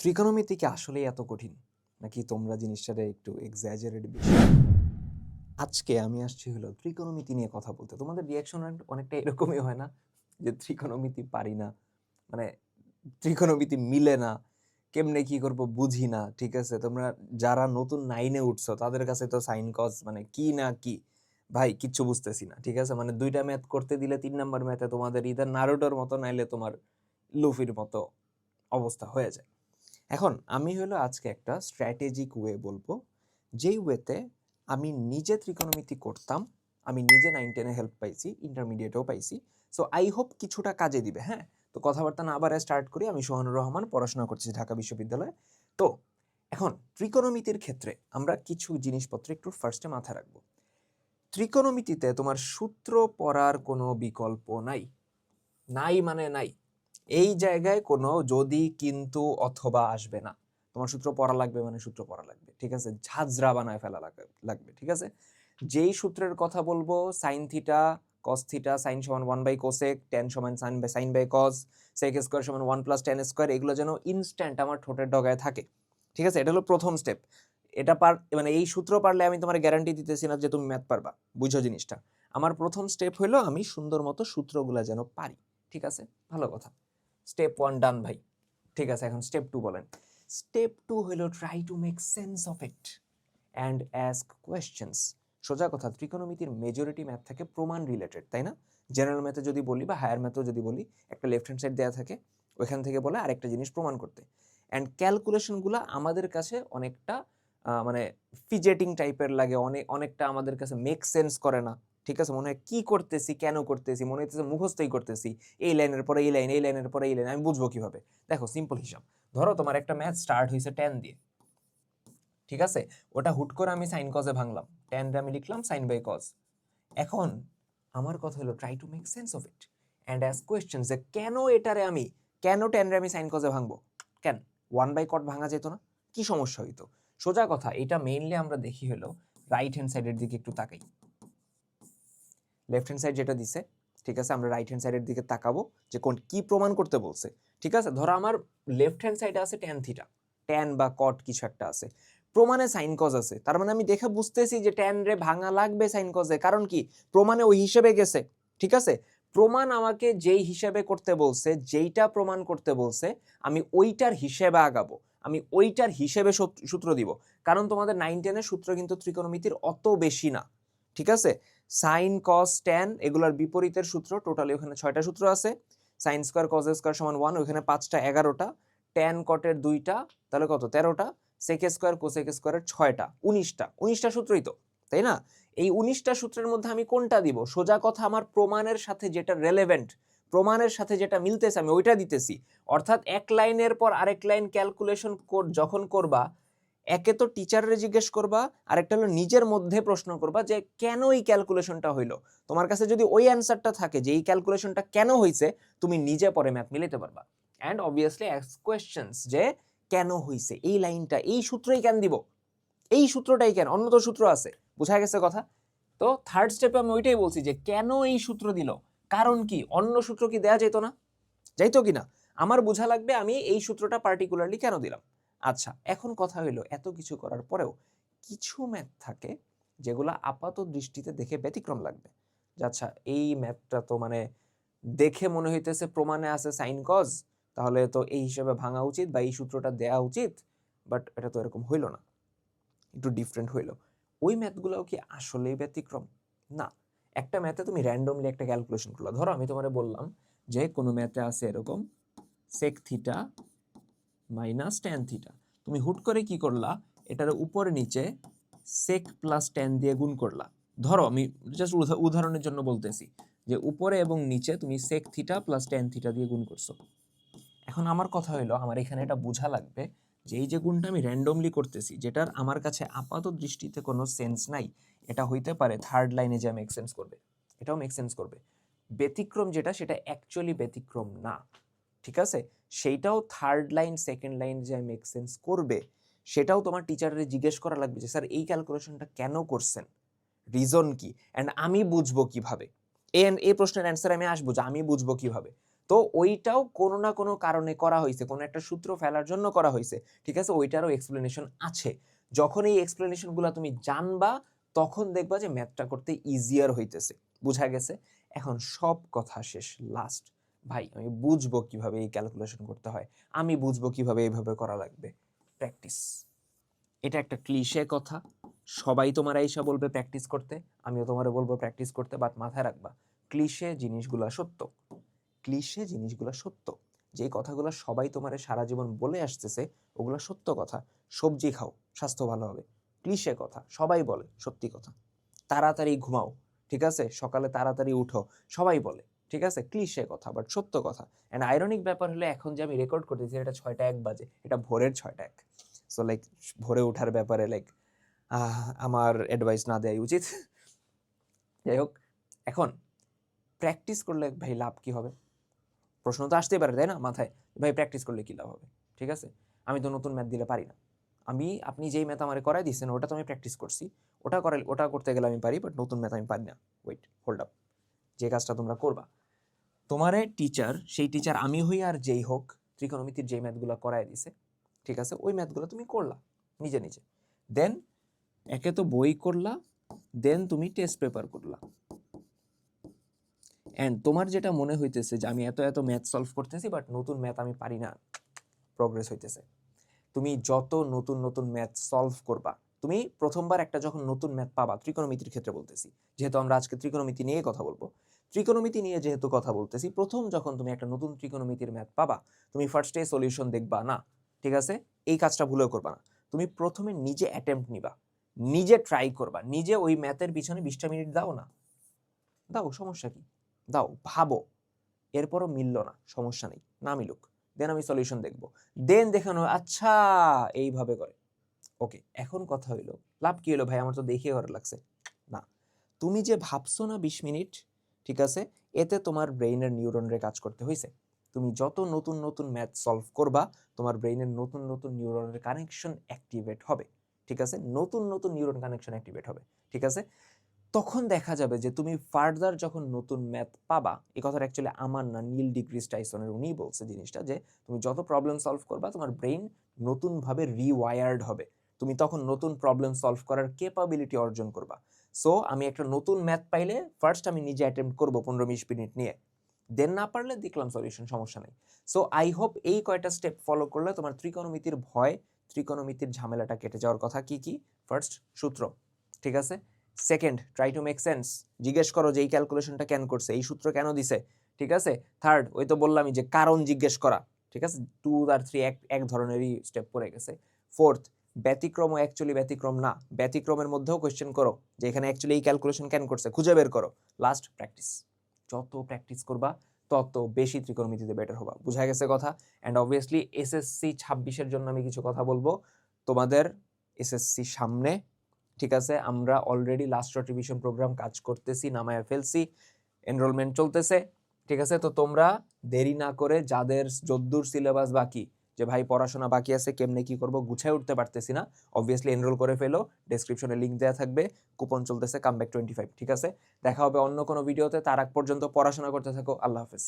ত্রিকোণমিতি কি আসলেই এত কঠিন? নাকি তোমরা জিনিসটারে একটু এক্সাজারেট বেশি? আজকে আমি আসছি হলো ত্রিকোণমিতি নিয়ে কথা বলতে। তোমাদের রিয়াকশন অনেকটা এরকমই হয় না? যে ত্রিকোণমিতি পারি না মানে ত্রিকোণমিতি মিলে না, কেমনে কি করব বুঝি না, ঠিক আছে? তোমরা যারা নতুন নাইনে উঠছো, তাদের কাছে তো সাইন কজ মানে কি না কি? ভাই, কিচ্ছু বুঝতেছি না, ঠিক আছে? মানে দুইটা ম্যাথ করতে দিলে তিন নাম্বার ম্যাথে তোমাদের ইদার নারুটোর মতো, নাইলে তোমার লুফির মতো অবস্থা হয়ে যায়। এখন আমি হলো আজকে একটা স্ট্র্যাটেজিক ওয়ে বলব। যেই ওয়েতে আমি নিজে ত্রিকোণমিতি করতাম, আমি নিজে নাইন টেনে হেল্প পাইছি ইন্টারমিডিয়েটেও পাইছি। সো আই হোপ কিছুটা কাজে দিবে হ্যাঁ? তো কথাবার্তা না আবার স্টার্ট করি, আমি সোহানুর রহমান, পড়াশোনা করছি ঢাকা বিশ্ববিদ্যালয়ে। তো, এখন ত্রিকোণমিতির ক্ষেত্রে আমরা কিছু জিনিসপত্র একটু ফার্স্টে মাথায় রাখব। ত্রিকোণমিতিতে তোমার সূত্র পড়ার কোনো বিকল্প নাই। নাই মানে নাই। এই জায়গায় কোনো যদি, কিন্তু অথবা আসবে না। তোমার সূত্র পড়া লাগবে মানে সূত্র পড়া লাগবে, ঠিক আছে? ঝাঁঝরা বানায় ফেলা লাগবে, ঠিক আছে? যেই সূত্রের কথা বলব sine theta cos theta sine সমান ওয়ান বাই কোসেক টেন সমান sine by sine by cos sec square সমান ওয়ান প্লাস টেন স্কোয়ার এগুলো যেন ইনস্ট্যান্ট আমার ঠোঁটের ডগায় থাকে, ঠিক আছে? এটা হলো প্রথম স্টেপ এটা পার মানে এই সূত্র পারলে আমি তোমার গ্যারান্টি দিতেছি না যে তুমি ম্যাথ পারবা, বুঝো জিনিসটা। আমার প্রথম স্টেপ হলো আমি সুন্দর মতো সূত্রগুলো যেন পারি, ঠিক আছে? ভালো কথা। স্টেপ ওয়ান ডান ভাই ঠিক আছে, এখন স্টেপ টু বলেন। স্টেপ টু হলো try to make sense of it and ask questions সোজা কথা, ত্রিকোণমিতির মেজরিটি ম্যাথ থাকে প্রমাণ রিলেটেড তাই না? জেনারেল ম্যাথে যদি বলি বা হায়ার ম্যাথেও যদি বলি, একটা লেফট হ্যান্ড সাইড দেওয়া থাকে, ওইখান থেকে বলে আরেকটা জিনিস প্রমাণ করতে। অ্যান্ড ক্যালকুলেশনগুলো আমাদের কাছে অনেকটা মানে ফিজেটিং টাইপের লাগে অনেক অনেকটা আমাদের কাছে মেক সেন্স করে না। ঠিক আছে? মনে হয়, কী করতেছি? কেন করতেছি? মনে হইতেছে, মুখস্থই করতেছি। এই লাইনের পরে এই লাইন, এই লাইনের পরে এই লাইন, আমি বুঝব কীভাবে? দেখো সিম্পল হিসাব। ধরো, তোমার একটা ম্যাথ স্টার্ট হয়েছে টেন দিয়ে। ঠিক আছে? ওটা হুট করে আমি সাইন কজে ভাঙলাম। টেন আমি লিখলাম সাইন বাই কজ এখন আমার কথা হলো try to make sense of it and ask question যে কেন এটারে আমি, কেন টেন আমি সাইন কজে ভাঙবো? কেন? ওয়ান বাই কট ভাঙা যেত না? কি সমস্যা হইতো? সোজা কথা, এটা মেইনলি আমরা দেখি হলো রাইট হ্যান্ড সাইডের দিকে একটু তাকাই। লেফট হ্যান্ড সাইড যেটা দিছে, ঠিক আছে, আমরা রাইট হ্যান্ড সাইডের দিকে তাকাবো যে কোন কি প্রমাণ করতে বলছে, ঠিক আছে? ধরো আমার লেফট হ্যান্ড সাইডে আছে ট্যান থিটা ট্যান বা কট কিছু একটা আছে, প্রমাণে সাইন কজ আছে, তার মানে আমি দেখে বুঝতেছি যে ট্যান রে ভাঙা লাগবে সাইন কজে কারণ কি? প্রমাণে ওই হিসেবে গেছে, ঠিক আছে? প্রমাণ আমাকে যেই হিসেবে করতে বলছে, যেইটা প্রমাণ করতে বলছে, আমি ওইটার হিসেবে আগাবো, আমি ওইটার হিসেবে সূত্র- দিব, কারণ তোমাদের নাইন টেনের সূত্র কিন্তু ত্রিকোণমিতির অত বেশি না, ঠিক আছে? সাইন কস ট্যান এগুলোর বিপরীতের সূত্র টোটালি ওখানে ছয়টা সূত্র আছে। সাইন স্কোয়ার কজ স্কোয়ার সমান ওয়ান ওখানে পাঁচটা এগারোটা। ট্যান কটের দুইটা, তাহলে কত? তেরোটা। সেক স্কোয়ার কোসেক স্কোয়ারের ছয়টা, উনিশটা। উনিশটা সূত্রই তো, তাই না? এই উনিশটা সূত্রের মধ্যে আমি কোনটা দিব? সোজা কথা আমার প্রমাণের সাথে যেটা রেলেভেন্ট প্রমাণের সাথে যেটা মিলতেছে, আমি ওইটা দিতেছি। অর্থাৎ এক লাইনের পর আরেক লাইন ক্যালকুলেশন যখন করবা একে তো টিচারের জিজ্ঞেস করবা, আরেকটা হলো নিজের মধ্যে প্রশ্ন করবা যে, কেন এই ক্যালকুলেশনটা হইল? তোমার কাছে যদি ওই অ্যান্সারটা থাকে যে, এই ক্যালকুলেশনটা কেন হইছে, তুমি নিজে পরে ম্যাথ মিলাতে পারবা। অ্যান্ড অবভিয়াসলি অ্যাক্স কোয়েশ্চেন্স যে, কেন হইছে? এই লাইনটা, এই সূত্রই কেন দিব? এই সূত্রটাই কেন? অন্য তো সূত্র আছে, বোঝা গেছে কথা? তো থার্ড স্টেপে আমি ওইটাই বলছি যে, কেন এই সূত্র দিল? কারণ কি? অন্য সূত্র কি দেয়া যেত না? যাইতো কি না আমার বোঝা লাগবে আমি এই সূত্রটা পার্টিকুলারলি কেন দিলাম? আচ্ছা এখন কথা হইল এত কিছু করার পরেও কিছু ম্যাথ থাকে যেগুলো আপাত দৃষ্টিতে দেখে ব্যতিক্রম লাগবে। আচ্ছা এই ম্যাথটা তো মানে দেখে মনে হইতেছে প্রমাণে আছে সাইন কজ তাহলে তো এই হিসেবে ভাঙা উচিত বা এই সূত্রটা দেয়া উচিত বাট এটা তো এরকম হইল না। একটু ডিফারেন্ট হইল। ওই ম্যাথগুলোও কি আসলেই ব্যতিক্রম? না। একটা ম্যাথে তুমি র্যান্ডমলি একটা ক্যালকুলেশন করল। ধরো আমি তোমারে বললাম যে কোনো ম্যাথে আছে এরকম sec theta minus tan theta তুমি হুট করে কি করলা? এটার উপরে নিচে সেক প্লাস ট্যান দিয়ে গুণ করলা। ধরো, আমি জাস্ট উদাহরণের জন্য বলতেছি যে উপরে এবং নিচে তুমি sec theta plus tan theta দিয়ে গুণ করছ। এখন আমার কথা হলো আমার এখানে এটা বোঝা লাগবে যে এই যে গুণটা আমি র্যান্ডমলি করতেছি, যেটার আমার কাছে আপাত দৃষ্টিতে কোনো সেন্স নাই, এটা হইতে পারে থার্ড লাইনে যে মেক সেন্স করবে। এটাও মেক সেন্স করবে। ব্যতিক্রম যেটা, সেটা অ্যাকচুয়ালি ব্যতিক্রম না। ঠিক আছে? সেইটাও থার্ড লাইন সেকেন্ড লাইন যে মেক সেন্স করবে, সেটাও তোমার টিচারের জিজ্ঞেস করা লাগবে যে স্যার এই ক্যালকুলেশনটা কেন করছেন? রিজন কি? অ্যান্ড আমি বুঝব কীভাবে? এন এই প্রশ্নের অ্যান্সার আমি আসব যে, আমি বুঝব কীভাবে? তো ওইটাও কোনো না কোনো কারণে করা হয়েছে, কোনো একটা সূত্র ফেলার জন্য করা হয়েছে, ঠিক আছে? ওইটারও এক্সপ্লেনেশন আছে। যখন এই এক্সপ্লেনেশনগুলো তুমি জানবা, তখন দেখবা যে ম্যাথটা করতে ইজিয়ার হইতেছে। বুঝা গেছে? এখন সব কথা শেষ লাস্ট ভাই, আমি বুঝব কীভাবে এই ক্যালকুলেশন করতে হয়। আমি বুঝব কীভাবে এইভাবে করা লাগবে। প্র্যাকটিস এটা একটা ক্লিশে কথা। সবাই তোমার এইসা বলবে প্র্যাকটিস করতে। আমিও তোমারে বলব প্র্যাকটিস করতে বাট মাথায় রাখবা ক্লিশে জিনিসগুলা সত্য। ক্লিশে জিনিসগুলা সত্য। যে কথাগুলো সবাই তোমারে সারা জীবন বলে আসতেছে, ওগুলো সত্য কথা। সবজি খাও, স্বাস্থ্য ভালো হবে। ক্লিশে কথা, সবাই বলে, সত্যি কথা। তাড়াতাড়ি ঘুমাও, ঠিক আছে? সকালে তাড়াতাড়ি উঠো, সবাই বলে। ঠিক আছে? ক্লিশে কথা বাট সত্য কথা। অ্যান্ড আইরনিক ব্যাপার হলে এখন যে আমি রেকর্ড করতেছি, এটা ছয়টা এক বাজে। এটা ভোরের ছয়টা এক। সো লাইক ভোরে ওঠার ব্যাপারে লাইক আমার অ্যাডভাইস না দেওয়াই উচিত। যাই হোক, এখন প্র্যাকটিস করলে ভাই লাভ কি হবে? প্রশ্ন তো আসতেই পারে, তাই না, মাথায়? ভাই প্র্যাকটিস করলে কি লাভ হবে? ঠিক আছে? আমি তো নতুন ম্যাথ দিলে পারি না। আমি, আপনি যেই ম্যাথ আমার করাই দিচ্ছেন ওটা তো আমি প্র্যাকটিস করছি। ওটা করে ওটা করতে গেলে আমি পারি বাট নতুন ম্যাথ আমি পারি না। ওয়েট হোল্ড আপ যে কাজটা তোমরা করবা। তোমারে টিচার সেই টিচার আমি হই আর যেই হোক ত্রিকোণমিতির যেই ম্যাথগুলো করাই দিছে, ঠিক আছে? ওই ম্যাথগুলো তুমি করলা, নিজে নিজে। দেন একে তো বই করলা দেন তুমি টেস্ট পেপার করলা। অ্যান্ড তোমার যেটা মনে হইতেছে যে আমি এত এত ম্যাথ সলভ করতেছি বাট নতুন ম্যাথ আমি পারি না প্রগ্রেস হইতেছে। তুমি যত নতুন নতুন ম্যাথ সলভ করবা, তুমি প্রথমবার একটা যখন নতুন ম্যাথ পাবা ত্রিকোণমিতির ক্ষেত্রে বলতেছি, যেহেতু আমরা আজকে ত্রিকোণমিতি নিয়ে কথা বলব ত্রিকোণমিতি নিয়ে যেহেতু কথা বলতেছি, প্রথম যখন তুমি একটা নতুন ত্রিকোণমিতির ম্যাথ পাবা, তুমি ফার্স্টে সলিউশন দেখবা, না, ঠিক আছে? এই কাজটা ভুলেও করবা না। তুমি প্রথমে নিজে অ্যাটেম্প্ট নিবা, নিজে ট্রাই করবা, নিজে ওই ম্যাথের পিছনে বিশটা মিনিট দাও না। দাও, সমস্যা কি? দাও, ভাবো। এরপরও মিললো না, সমস্যা নেই, না মিলুক। দেন আমি সলিউশন দেখব। দেন দেখানো আচ্ছা এইভাবে করে। ওকে এখন কথা হইল, লাভ কি হলো ভাই? আমার তো দেখিয়ে ঘরে লাগছে। না, তুমি যে ভাবছ না বিশ মিনিট ঠিক আছে? এতে তোমার ব্রেইনের নিউরনরে কাজ করতে হয়েছে তুমি যত নতুন নতুন ম্যাথ সলভ করবা, তোমার ব্রেইনের নতুন নতুন নিউরনের কানেকশন অ্যাক্টিভেট হবে। ঠিক আছে? নতুন নতুন নিউরন কানেকশন অ্যাক্টিভেট হবে। ঠিক আছে? তখন দেখা যাবে যে তুমি ফার্দার যখন নতুন ম্যাথ পাবা, এই কথাটা অ্যাকচুয়ালি আমার না নীল ডিগ্রি টাইসনের উনিই বলছে জিনিসটা যে, তুমি যত প্রবলেম সলভ করবা, তোমার ব্রেইন নতুনভাবে রিওয়ায়ার্ড হবে। তুমি তখন নতুন প্রবলেম সলভ করার কেপাবিলিটি অর্জন করবা। সো আমি একটা নতুন ম্যাথ পাইলে ফার্স্ট আমি নিজে অ্যাটেম্প করব পনেরো বিশ মিনিট নিয়ে। দেন না পারলে দেখলাম সলিউশন সমস্যা নেই। সো আই হোপ এই কয়টা স্টেপ ফলো করলে তোমার ত্রিকোণমিতির ভয়, ত্রিকোণমিতির ঝামেলাটা কেটে যাওয়ার কথা কি কি? ফার্স্ট সূত্র। ঠিক আছে? Second try to make sense জিজ্ঞেস করো যে এই ক্যালকুলেশনটা কেন করছে? এই সূত্র কেন দিছে? ঠিক আছে? থার্ড ওই তো বললামই যে কারণ জিজ্ঞেস করা। ঠিক আছে? টু আর থ্রি এক এক ধরনেরই স্টেপ পড়ে গেছে। ফোর্থ ব্যতিক্রম ও অ্যাকচুয়ালি ব্যতিক্রম না। ব্যতিক্রমের মধ্যেও কোয়েশ্চেন করো, যে এখানে অ্যাকচুয়ালি এই ক্যালকুলেশন কেন করছে? খুঁজে বের করো। লাস্ট প্র্যাকটিস যত প্র্যাকটিস করবা, তত বেশি ত্রিকোণমিতিতে বেটার হবা। বুঝা গেছে কথা? অ্যান্ড অবভিয়াসলি এসএসসি ছাব্বিশের জন্য আমি কিছু কথা বলব। তোমাদের এসএসসি সামনে, ঠিক আছে? আমরা অলরেডি লাস্ট রিভিশন প্রোগ্রাম কাজ করতেছি, নামায় ফেলছি এনরোলমেন্ট চলতেছে, ঠিক আছে? তো তোমরা দেরি না করে যাদের যদ্দূর সিলেবাস বাকি যে ভাই পড়াশোনা বাকি আছে, কেমনে কি করব গুছায় উঠতে পারতেছি না। অবভিয়াসলি এনরোল করে ফেলো ডেসক্রিপশনে লিঙ্ক দেওয়া থাকবে কুপন চলতেছে কামব্যাক টোয়েন্টি ফাইভ ঠিক আছে? দেখা হবে অন্য কোনো ভিডিওতে তার আগ পর্যন্ত পড়াশোনা করতে থাকো, আল্লাহ হাফেজ।